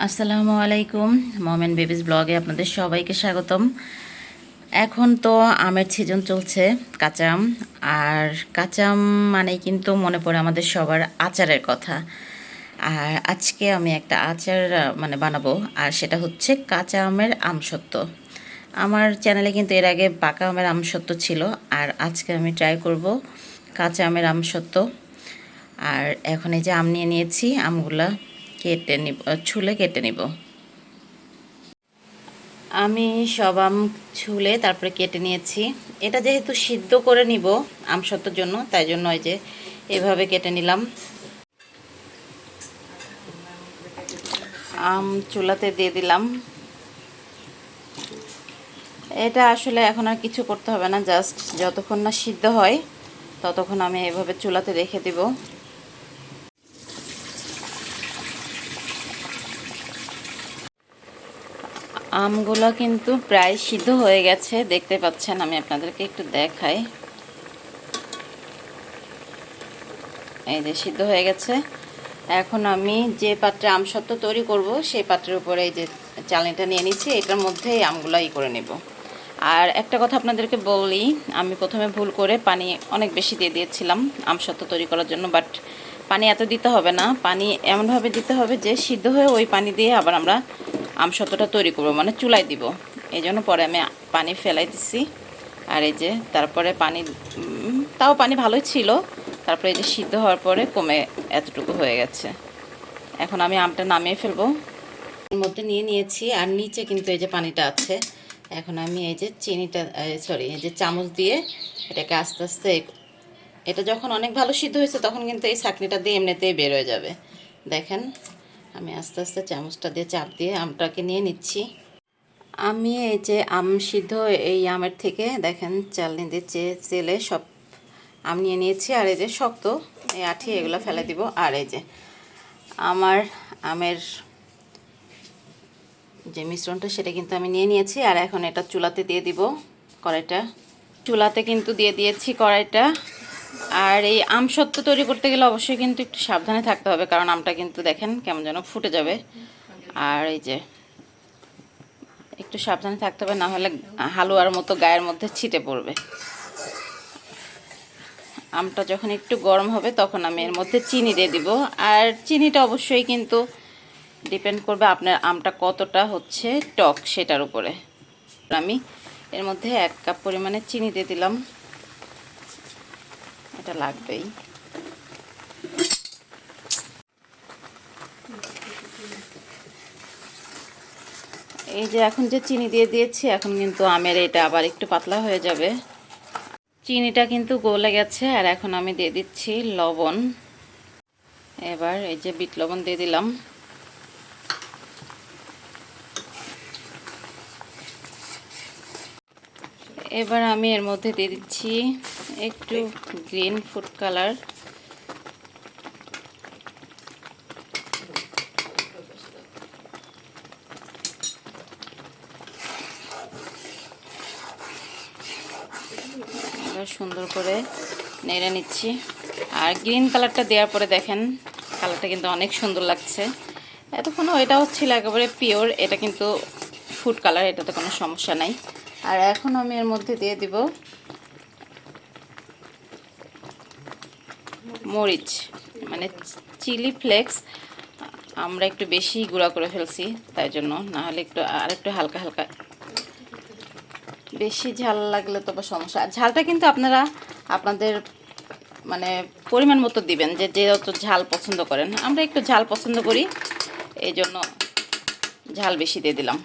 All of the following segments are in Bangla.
আসসালামু আলাইকুম। মোমেন বেবিস ব্লগে আপনাদের সবাইকে স্বাগতম। এখন তো আমের সিজন চলছে, কাঁচা আম। আর কাঁচা আম মানেই কিন্তু মনে পড়ে আমাদের সবার আচারের কথা। আর আজকে আমি একটা আচার মানে বানাবো, আর সেটা হচ্ছে কাঁচা আমের আমসত্ত্ব। আমার চ্যানেলে কিন্তু এর আগে পাকা আমের আমসত্ত্ব ছিল, আর আজকে আমি ট্রাই করব কাঁচা আমের আমসত্ত্ব। আর এখন এই যে আম নিয়ে নিয়েছি, আমগুলা কেটে নিব ছুলে কেটে নিব। আমি সব আম ছুলে তারপরে কেটে নিয়েছি। এটা যেহেতু সিদ্ধ করে নিব আমসত্ত্বর জন্য, তাই জন্য ওই যে এভাবে কেটে নিলাম। আম চুলাতে দিয়ে দিলাম। এটা আসলে এখন আর কিছু করতে হবে না, জাস্ট যতক্ষণ না সিদ্ধ হয়, ততক্ষণ আমি এভাবে চুলাতে রেখে দিব। আমগুলো কিন্তু প্রায় সিদ্ধ হয়ে গেছে। দেখতে পাচ্ছেন, আমি আপনাদেরকে একটু দেখাই। এই যে সিদ্ধ হয়ে গেছে। এখন আমি যে পাত্রে আম আমসত্ত্ব তৈরি করব, সেই পাত্রের উপরে এই যে চালনিটা নিয়ে নিচ্ছি, এটার মধ্যেই আমগুলো ই করে নেব। আর একটা কথা আপনাদেরকে বলি, আমি প্রথমে ভুল করে পানি অনেক বেশি দিয়ে দিয়েছিলাম আম আমসত্ত্ব তৈরি করার জন্য, বাট পানি এত দিতে হবে না। পানি এমনভাবে দিতে হবে যে সিদ্ধ হয়ে ওই পানি দিয়ে আবার আমরা আমসত্ত্বটা তৈরি করব মানে চুলাই দিব। এই জন্য পরে আমি পানি ফেলাই দিছি। আর এই যে তারপরে পানি তাও পানি ভালোই ছিল। তারপরে এই যে সিদ্ধ হওয়ার পরে কমে এতটুকু হয়ে গেছে। এখন আমি আমটা নামিয়ে ফেলব। এর মধ্যে নিয়ে নিয়েছি, আর নিচে কিন্তু এই যে পানিটা আছে। এখন আমি এই যে চিনিটা সরি এই যে চামচ দিয়ে এটাকে আস্তে আস্তে এটা যখন অনেক ভালো সিদ্ধ হয়েছে, তখন কিন্তু এই ছাঁকনিটা দিয়ে এমনিতেই বের হয়ে যাবে। দেখেন আমি আস্তে আস্তে চামচটা দিয়ে চাপ দিয়ে আমটাকে নিয়ে নিচ্ছি। আমি এই যে আম সিদ্ধ এই আমের থেকে দেখেন চালনি দিয়ে চেলে সব আম নিয়ে নিয়েছি, আর এই যে শক্ত এই আঠি এগুলো ফেলে দিব। আর এই যে আমার আমের যে মিশ্রণটা সেটা কিন্তু আমি নিয়ে নিয়েছি, আর এখন এটা চুলাতে দিয়ে দিব কড়াইটা। চুলাতে কিন্তু দিয়ে দিয়েছি কড়াইটা। আর এই আম সত্ত্ব তৈরি করতে গেলে অবশ্যই কিন্তু একটু সাবধানে থাকতে হবে, কারণ আমটা কিন্তু দেখেন কেমন যেন ফুটে যাবে। আর এই যে, একটু সাবধানে থাকতে হবে, না হলে হালুয়ার মতো গায়ের মধ্যে ছিটে পড়বে। আমটা যখন একটু গরম হবে, তখন আমি এর মধ্যে চিনি দিয়ে দিব। আর চিনিটা অবশ্যই কিন্তু ডিপেন্ড করবে আপনার আমটা কতটা হচ্ছে টক সেটার উপরে। আমি এর মধ্যে এক কাপ পরিমাণে চিনি দিয়ে দিলাম। এটা লাগবেই। এই যে এখন যে চিনি দিয়ে দিয়েছি, এখন কিন্তু আমের এটা আবার একটু পাতলা হয়ে যাবে। চিনিটা কিন্তু গলে গেছে, আর এখন আমি দিয়ে দিচ্ছি লবণ। এবার এই যে বিট লবণ দিয়ে দিলাম। এবার আমি এর মধ্যে দিয়ে দিচ্ছি একটু গ্রিন ফুড কালার সুন্দর করে নেড়ে নিচ্ছি। আর গ্রিন কালারটা দেওয়ার পরে দেখেন কালারটা কিন্তু অনেক সুন্দর লাগছে। এতক্ষণ এটাও হচ্ছিল একেবারে পিওর এটা কিন্তু ফুড কালার এটাতে কোনো সমস্যা নাই। আর এখন আমি এর মধ্যে দিয়ে দিব মরিচ মানে চিলি ফ্লেক্স। আমরা একটু বেশি গুঁড়া করে ফেলছি তাই জন্য, না হলে একটু আর একটু হালকা হালকা। বেশি ঝাল লাগলে তো সমস্যা। ঝালটা কিন্তু আপনারা আপনাদের মানে পরিমাণ মতো দিবেন, যে যে যত ঝাল পছন্দ করেন। আমরা একটু ঝাল পছন্দ করি, এই জন্য ঝাল বেশি দিয়ে দিলাম।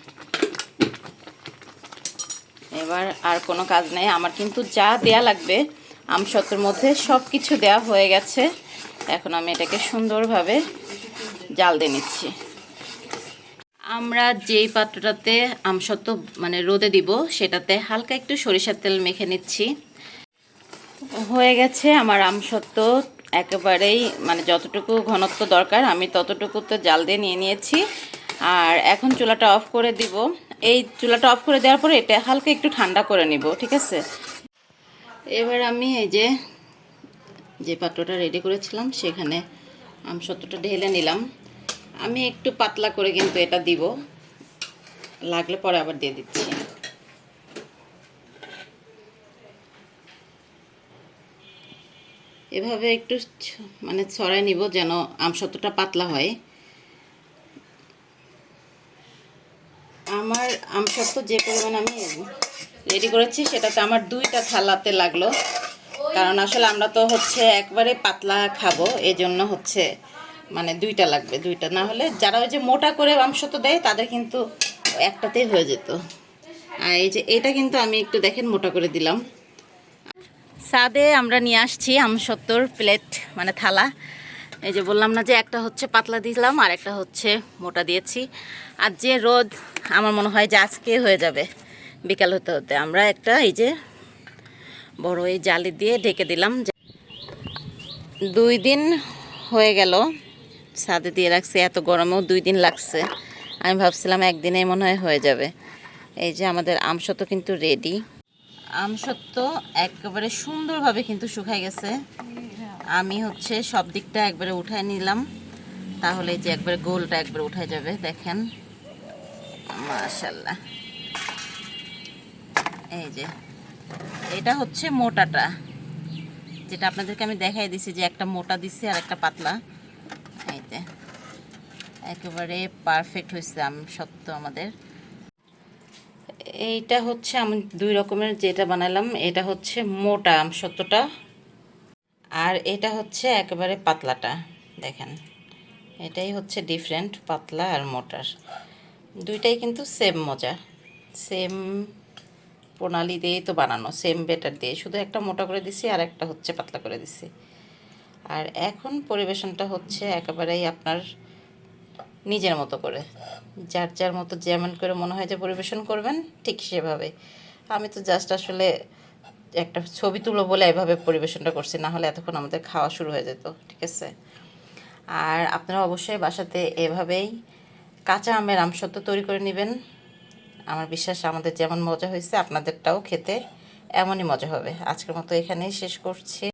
এবার আর কোনো কাজ নেই। আমার কিন্তু যা দেয়া লাগবে আমসত্ত্বের মধ্যে সব কিছু দেয়া হয়ে গেছে। এখন আমি এটাকে সুন্দরভাবে জাল দিয়ে নিচ্ছি। আমরা যেই পাত্রটাতে আমসত্ত্ব মানে রোদে দিব, সেটাতে হালকা একটু সরিষার তেল মেখে নিচ্ছি। হয়ে গেছে আমার আমসত্ত্ব একেবারেই মানে যতটুকু ঘনত্ব দরকার, আমি ততটুকু তো জাল দিয়ে নিয়ে নিয়েছি। আর এখন চুলাটা অফ করে দিব। এই চুলাটা অফ করে দেওয়ার পরে এটা হালকা একটু ঠান্ডা করে নিব, ঠিক আছে? এবার আমি এই যে যে পাত্রটা রেডি করেছিলাম, সেখানে আমসত্ত্বটা ঢেলে নিলাম। আমি একটু পাতলা করে কিন্তু এটা দিব। লাগলে পরে আবার দিয়ে দিচ্ছি। এভাবে একটু মানে ছড়াই নিব যেন আমসত্বটা পাতলা হয়। আমসত্ব যে পরিমাণ আমি রেডি করেছি সেটাতে আমার দুইটা থালাতে লাগল। কারণ আসলে আমরা তো হচ্ছে একবারে পাতলা খাব এই জন্য হচ্ছে মানে দুইটা লাগবে, দুইটা। না হলে যারা ওই যে মোটা করে আমসত্ব দেয়, তাদের কিন্তু একটাতেই হয়ে যেত। আর এই যে এটা কিন্তু আমি একটু দেখেন, মোটা করে দিলাম। সাদে আমরা নিয়ে আসছি আমসত্তর প্লেট মানে থালা। এই যে বললাম না যে একটা হচ্ছে পাতলা দিলাম আর একটা হচ্ছে মোটা দিয়েছি। আর যে রোদ আমার মনে হয় যে আজকে হয়ে যাবে, বিকাল হতে হতে। আমরা একটা এই যে বড় এই জালি দিয়ে ঢেকে দিলাম দুই দিন হয়ে গেল, ছাদে দিয়ে রাখছি, এত গরমেও দুই দিন লাগছে। আমি ভাবছিলাম একদিনেই মনে হয় হয়ে যাবে। এই যে আমাদের আমসত্ব কিন্তু রেডি আমসত্ব একেবারে সুন্দরভাবে কিন্তু শুকায় গেছে। আমি হচ্ছে সব দিকটা একবারে উঠায় নিলাম। তাহলে যে একবারে গোলটা একবারে উঠায় যাবে, দেখেন। মাশাল্লাহ এই যে, এটা হচ্ছে মোটাটা। যেটা আপনাদেরকে আমি দেখাই দিছি যে একটা মোটা দিছি আর একটা পাতলা। এইতে একেবারে পারফেক্ট হয়েছে আম, সত্য আমাদের। এইটা হচ্ছে আমি দুই রকমের যেটা বানালাম, এটা হচ্ছে মোটা আমসত্বটা আর এটা হচ্ছে একেবারে পাতলাটা, দেখেন। এটাই হচ্ছে ডিফারেন্ট পাতলা আর মোটার। দুইটাই কিন্তু সেম মজা। সেম প্রণালী দিয়েই তো বানানো সেম বেটার দিয়ে। শুধু একটা মোটা করে দিছি আর একটা হচ্ছে পাতলা করে দিছি। আর এখন পরিবেশনটা হচ্ছে একেবারেই আপনার নিজের মতো করে। যার যার মতো যেমন করে মনে হয় যে পরিবেশন করবেন, ঠিক সেভাবে। আমি তো জাস্ট আসলে একটা ছবি তুলো বলে এভাবে পরিবেশনটা করছি, না হলে এতক্ষণ আমাদের খাওয়া শুরু হয়ে যেত, ঠিক আছে? আর আপনারা অবশ্যই বাসাতে এভাবেই কাঁচা আমের আমসত্ব তৈরি করে নেবেন। আমার বিশ্বাস আমাদের যেমন মজা হয়েছে, আপনাদেরটাও খেতে এমনই মজা হবে। আজকের মতো এখানেই শেষ করছি।